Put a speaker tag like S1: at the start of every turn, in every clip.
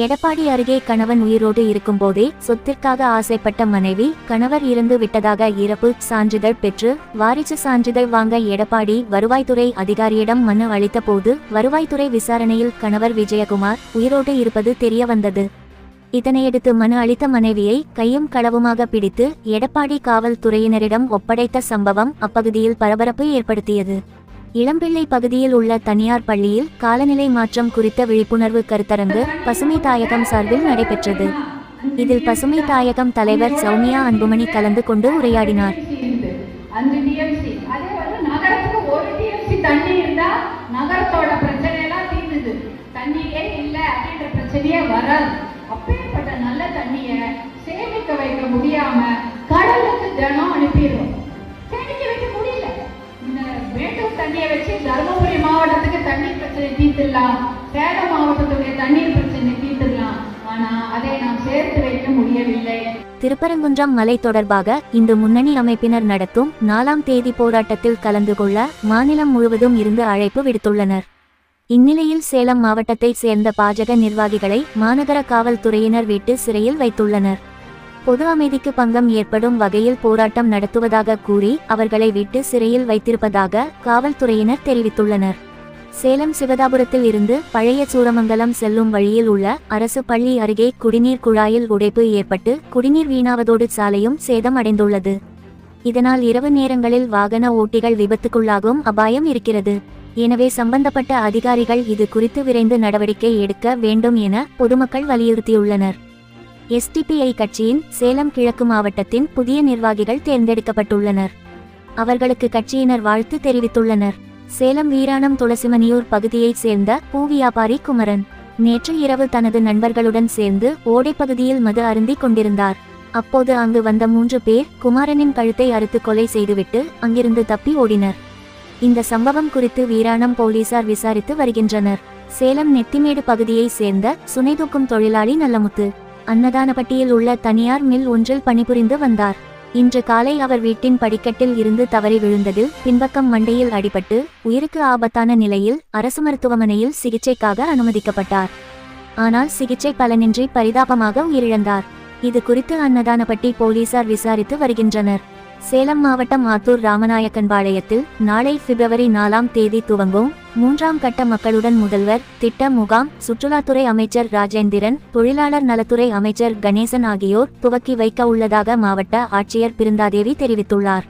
S1: எடப்பாடி அருகே கணவன் உயிரோடு இருக்கும்போதே சொத்திற்காக ஆசைப்பட்ட மனைவி கணவர் இருந்து விட்டதாக இறப்பு சான்றிதழ் பெற்று வாரிசு சான்றிதழ் வாங்க எடப்பாடி வருவாய்த்துறை அதிகாரியிடம் மனு அளித்தபோது வருவாய்த்துறை விசாரணையில் கணவர் விஜயகுமார் உயிரோடு இருப்பது தெரியவந்தது. இதனையடுத்து மனு அளித்த மனைவியை கையும் களவுமாக பிடித்து எடப்பாடி காவல்துறையினரிடம் ஒப்படைத்த சம்பவம் அப்பகுதியில் பரபரப்பு ஏற்படுத்தியது. இளம்பிள்ளை பகுதியில் உள்ள தனியார் பள்ளியில் காலநிலை மாற்றம் குறித்த விழிப்புணர்வு கருத்தரங்கு பசுமை தாயகம் சார்பில் நடைபெற்றது. இதில் பசுமை தாயகம் தலைவர் சௌமியா அன்புமணி கலந்து கொண்டு உரையாடினார்.
S2: இருக்கு. அப்பேற்பட்ட நல்ல தண்ணிய சேமிக்க வைக்க முடியாம கடலுக்கு தினம் அனுப்பிடுறோம். தண்ணியை வச்சு தருமபுரி மாவட்டத்துக்கு தண்ணீர் பிரச்சனை தீர்த்துடலாம். சேலம் மாவட்டத்துடைய தண்ணீர் பிரச்சனை தீர்த்துடலாம். ஆனா அதை நாம் சேர்த்து வைக்க முடியவில்லை.
S1: திருப்பரங்குன்றம் மலை தொடர்பாக இந்து முன்னணி அமைப்பினர் நடத்தும் நாலாம் தேதி போராட்டத்தில் கலந்து கொள்ள மாநிலம் முழுவதும் இருந்து அழைப்பு விடுத்துள்ளனர். இந்நிலையில் சேலம் மாவட்டத்தைச் சேர்ந்த பாஜக நிர்வாகிகளை மாநகர காவல்துறையினர் வீட்டு சிறையில் வைத்துள்ளனர். பொது அமைதிக்கு பங்கம் ஏற்படும் வகையில் போராட்டம் நடத்துவதாக கூறி அவர்களை விட்டு சிறையில் வைத்திருப்பதாக காவல்துறையினர் தெரிவித்துள்ளனர். சேலம் சிவதாபுரத்தில் இருந்து பழைய சூரமங்கலம் செல்லும் வழியில் உள்ள அரசு பள்ளி அருகே குடிநீர் குழாயில் உடைப்பு ஏற்பட்டு குடிநீர் வீணாவதோடு சாலையும் சேதம் அடைந்துள்ளது. இதனால் இரவு நேரங்களில் வாகன ஓட்டிகள் விபத்துக்குள்ளாகும் அபாயம் இருக்கிறது. எனவே சம்பந்தப்பட்ட அதிகாரிகள் இது குறித்து விரைந்து நடவடிக்கை எடுக்க வேண்டும் என பொதுமக்கள் வலியுறுத்தியுள்ளனர். எஸ்டிபிஐ கட்சியின் சேலம் கிழக்கு மாவட்டத்தின் புதிய நிர்வாகிகள் தேர்ந்தெடுக்கப்பட்டுள்ளனர். அவர்களுக்கு கட்சியினர் வாழ்த்து தெரிவித்துள்ளனர். சேலம் வீராணம் துளசிமணியூர் பகுதியைச் சேர்ந்த பூ வியாபாரி குமரன் நேற்று இரவு தனது நண்பர்களுடன் சேர்ந்து ஓடைப்பகுதியில் மது அருந்திக் கொண்டிருந்தார். அப்போது அங்கு வந்த மூன்று பேர் குமாரனின் கழுத்தை அறுத்து கொலை செய்துவிட்டு அங்கிருந்து தப்பி ஓடினர். இந்த சம்பவம் குறித்து வீராணம் போலீசார் விசாரித்து வருகின்றனர். சேலம் நெத்திமேடு பகுதியைச் சேர்ந்த சுனைதூக்கும் தொழிலாளி நல்லமுத்து அன்னதானப்பட்டியில் உள்ள தனியார் மில் ஒன்றில் பணிபுரிந்து வந்தார். இன்று காலை அவர் வீட்டின் படிக்கட்டில் இருந்து தவறி விழுந்ததில் பின்பக்கம் மண்டையில் அடிபட்டு உயிருக்கு ஆபத்தான நிலையில் அரசு மருத்துவமனையில் சிகிச்சைக்காக அனுமதிக்கப்பட்டார். ஆனால் சிகிச்சை பலனின்றி பரிதாபமாக உயிரிழந்தார். இது குறித்து அன்னதானப்பட்டி போலீசார் விசாரித்து வருகின்றனர். சேலம் மாவட்டம் ஆத்தூர் ராமநாயக்கன்பாளையத்தில் நாளை பிப்ரவரி நாலாம் தேதி துவங்கும் மூன்றாம் கட்ட மக்களுடன் முதல்வர் திட்ட முகாம் சுற்றுலாத்துறை அமைச்சர் ராஜேந்திரன் தொழிலாளர் நலத்துறை அமைச்சர் கணேசன் ஆகியோர் துவக்கி வைக்க உள்ளதாக மாவட்ட ஆட்சியர் பிருந்தாதேவி தெரிவித்துள்ளார்.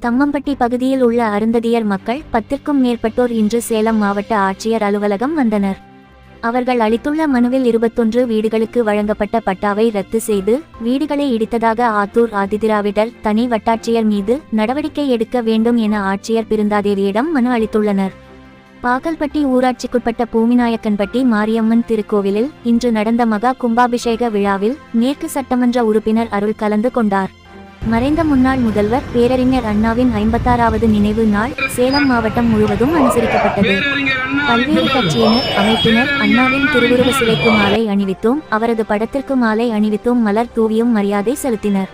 S1: தம்மம்பட்டி பகுதியில் உள்ள அருந்ததியர் மக்கள் பத்திற்கும் மேற்பட்டோர் இன்று சேலம் மாவட்ட ஆட்சியர் அலுவலகம் வந்தனர். அவர்கள் அளித்துள்ள மனுவில் இருபத்தொன்று வீடுகளுக்கு வழங்கப்பட்ட பட்டாவை ரத்து செய்து வீடுகளை இடித்ததாக ஆத்தூர் ஆதிதிராவிடர் தனி வட்டாட்சியர் மீது நடவடிக்கை எடுக்க வேண்டும் என ஆட்சியர் பிருந்தாதேவியிடம் மனு அளித்துள்ளனர். பாகல்பட்டி ஊராட்சிக்குட்பட்ட பூமிநாயக்கன்பட்டி மாரியம்மன் திருக்கோவிலில் இன்று நடந்த மகா கும்பாபிஷேக விழாவில் மேற்கு சட்டமன்ற உறுப்பினர் அருள் கலந்து கொண்டார். மறைந்த முன்னாள் முதல்வர் பேரறிஞர் அண்ணாவின் ஐம்பத்தாறாவது நினைவு நாள் சேலம் மாவட்டம் முழுவதும் அனுசரிக்கப்பட்டது. பல்வேறு கட்சியினர் அமைப்பினர் அண்ணாவின் திருவுருவ சிலைக்கு மாலை அணிவித்தும். அவரது படத்திற்கு மாலை அணிவித்தும். மலர் தூவியும் மரியாதை செலுத்தினர்.